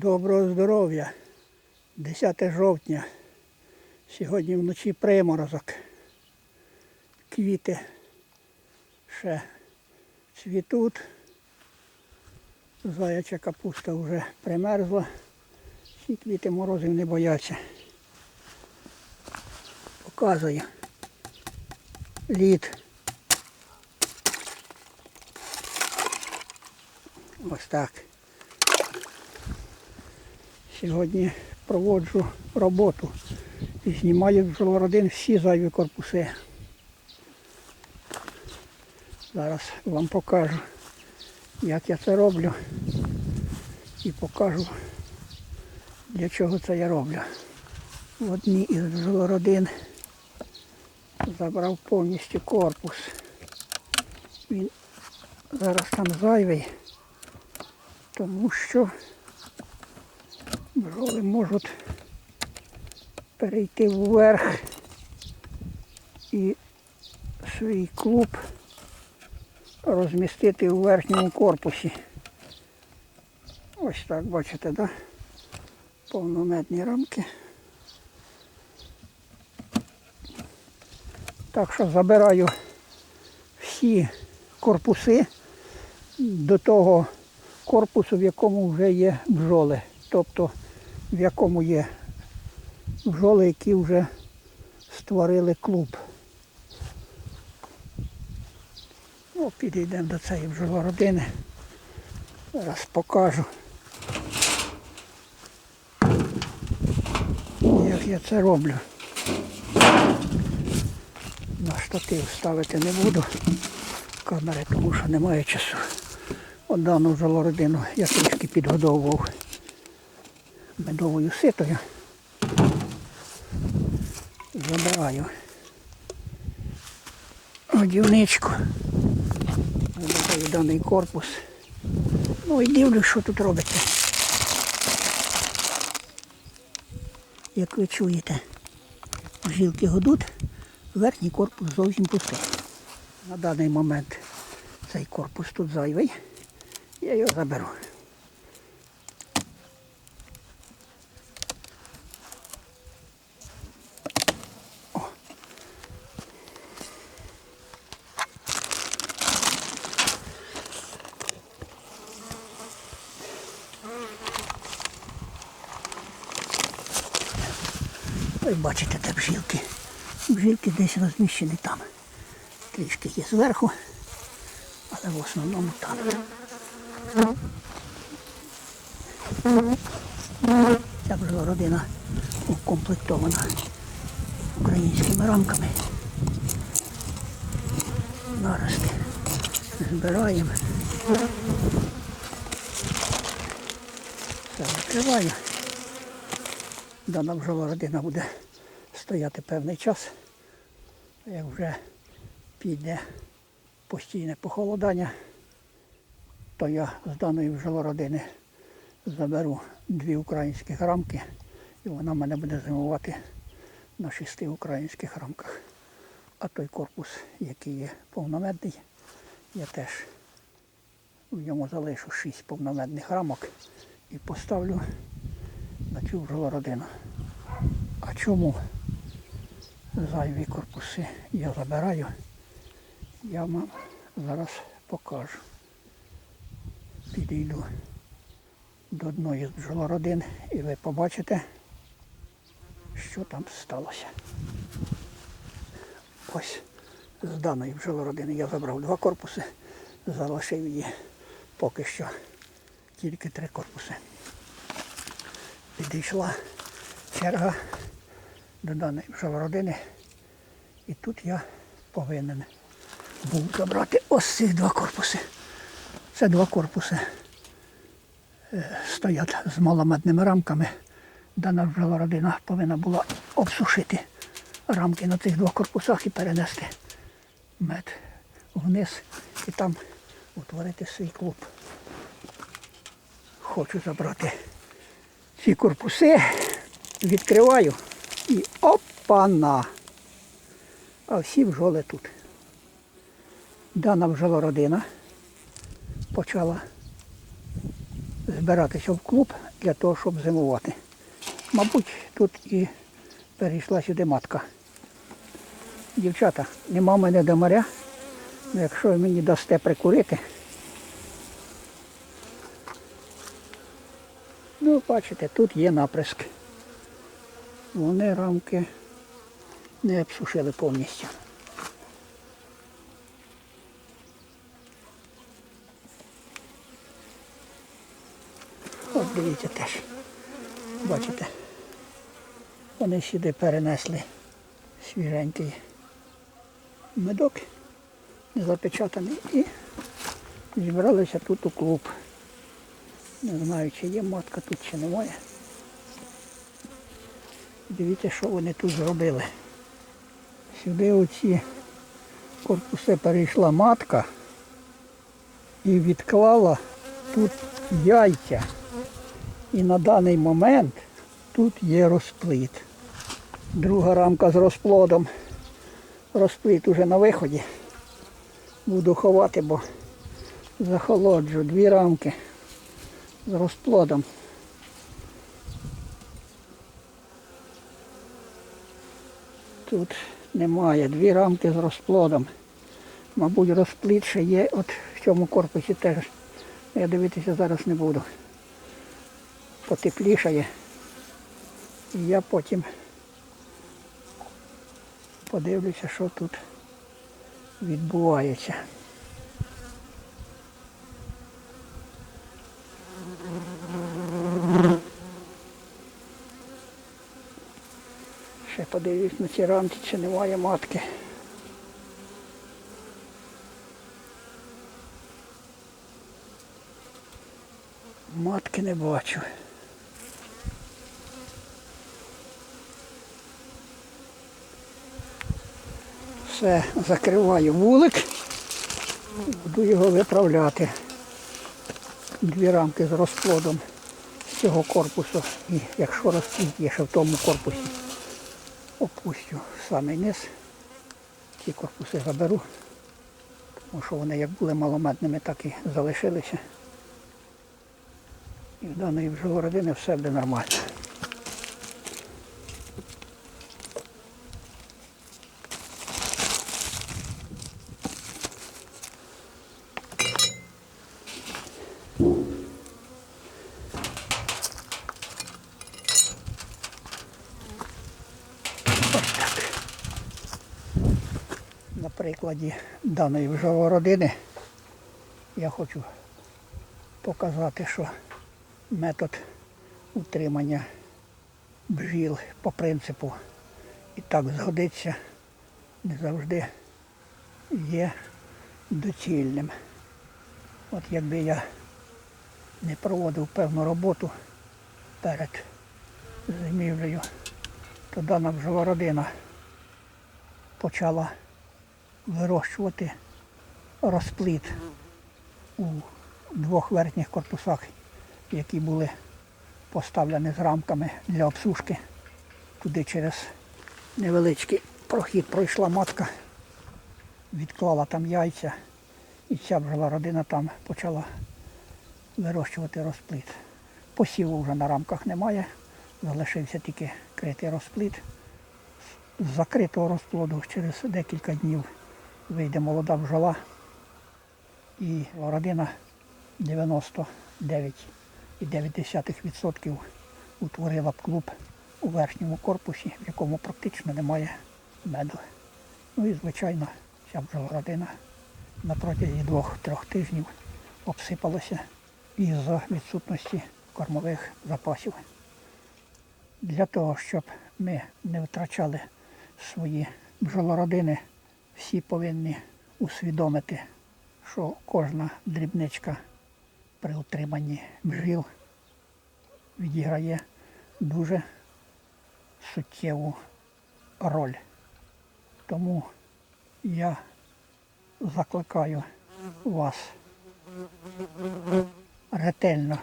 Доброго здоров'я. 10 жовтня. Сьогодні вночі приморозок. Квіти ще цвітуть. Заяча капуста вже примерзла. Всі квіти морозів не бояться. Показую. Лід. Ось так. Сьогодні проводжу роботу і знімаю з родин всі зайві корпуси. Зараз вам покажу, як я це роблю і покажу, для чого це я роблю. В одній із родин забрав повністю корпус. Він зараз там зайвий, тому що бджоли можуть перейти вверх і свій клуб розмістити у верхньому корпусі. Ось так, бачите, да? повнометні рамки. Так що забираю всі корпуси до того корпусу, в якому вже є бджоли. Тобто в якому є бджоли, які вже створили клуб. Ну, підійдемо до цієї бджолородини. Зараз покажу. Як я це роблю. На штатив ставити не буду камери, тому що немає часу. От дану бджолородину я трішки підгодовував медовою ситою. Забираю годівничку. Забираю даний корпус. Ну і дивлюсь, що тут робиться. Як ви чуєте, жилки годуть, верхній корпус зовсім пустий. На даний момент цей корпус тут зайвий. Я його заберу. Ви бачите, де бжілки. Бжілки десь розміщені там. Трішки є зверху, але в основному там. Ця вже родина укомплектована українськими рамками. Нарости збираємо. Все закриваю. Дана бджола родина буде стояти певний час. Як вже піде постійне похолодання, то я з даної бджолородини заберу дві українські рамки і вона мене буде зимувати на шести українських рамках. А той корпус, який є повномедний, я теж в ньому залишу шість повномедних рамок і поставлю на цю бджолородину. А чому зайві корпуси я забираю, я вам зараз покажу. Підійду до одної з бджолородин і ви побачите, що там сталося. Ось з даної бджолородини я забрав два корпуси, залишив її поки що тільки три корпуси підійшла черга до даної родини. І тут я повинен був забрати ось ці два корпуси. Це два корпуси е, стоять з маломедними рамками. Дана родина повинна була обсушити рамки на цих двох корпусах і перенести мед вниз і там утворити свій клуб. Хочу забрати ці корпуси, відкриваю і опана. А всі бджоли тут. Дана бджолородина почала збиратися в клуб для того, щоб зимувати. Мабуть, тут і перейшла сюди матка. Дівчата, нема в мене до моря. Ну, Якщо мені дасте прикурити. Ну, бачите, тут є наприск. Вони рамки не обсушили повністю. От дивіться теж. Бачите, вони сюди перенесли свіженький медок, запечатаний і зібралися тут у клуб. Не знаю, чи є матка тут, чи немає. Дивіться, що вони тут зробили. Сюди оці корпуси перейшла матка і відклала тут яйця. І на даний момент тут є розплід. Друга рамка з розплодом. Розплід уже на виході. Буду ховати, бо захолоджу дві рамки з розплодом. Тут немає. Дві рамки з розплодом. Мабуть, розплід ще є от в цьому корпусі теж. Я дивитися зараз не буду. Потеплішає. І я потім подивлюся, що тут відбувається. Подивлюсь на ці рамки, чи немає матки. Матки не бачу. Все, закриваю вулик, буду його виправляти. Дві рамки з розплодом цього корпусу. І якщо розплід є ще в тому корпусі, опустю в самий низ. Ці корпуси заберу, тому що вони як були маломедними, так і залишилися. І в даної вже городини все буде нормально. Прикладі даної вже родини я хочу показати, що метод утримання бджіл по принципу і так згодиться не завжди є доцільним. От якби я не проводив певну роботу перед зимівлею, то дана бджола родина почала вирощувати розплід у двох верхніх корпусах, які були поставлені з рамками для обсушки. Туди через невеличкий прохід пройшла матка, відклала там яйця, і ця бджола родина там почала вирощувати розплід. Посіву вже на рамках немає, залишився тільки критий розплід. З закритого розплоду через декілька днів вийде молода бджола і родина 99,9% утворила б клуб у верхньому корпусі, в якому практично немає меду. Ну і звичайно, ця бджола родина на протязі двох-трьох тижнів обсипалася із-за відсутності кормових запасів. Для того, щоб ми не втрачали свої бджолородини, всі повинні усвідомити, що кожна дрібничка при утриманні бджіл відіграє дуже суттєву роль. Тому я закликаю вас ретельно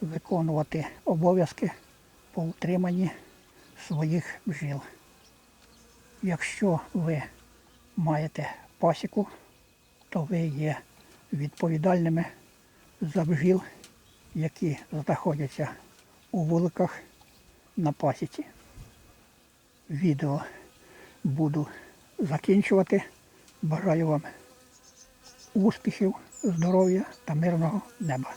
виконувати обов'язки по утриманні своїх бджіл. Якщо ви маєте пасіку, то ви є відповідальними за бджіл які знаходяться у вуликах на пасіці. Відео буду закінчувати. Бажаю вам успіхів, здоров'я та мирного неба.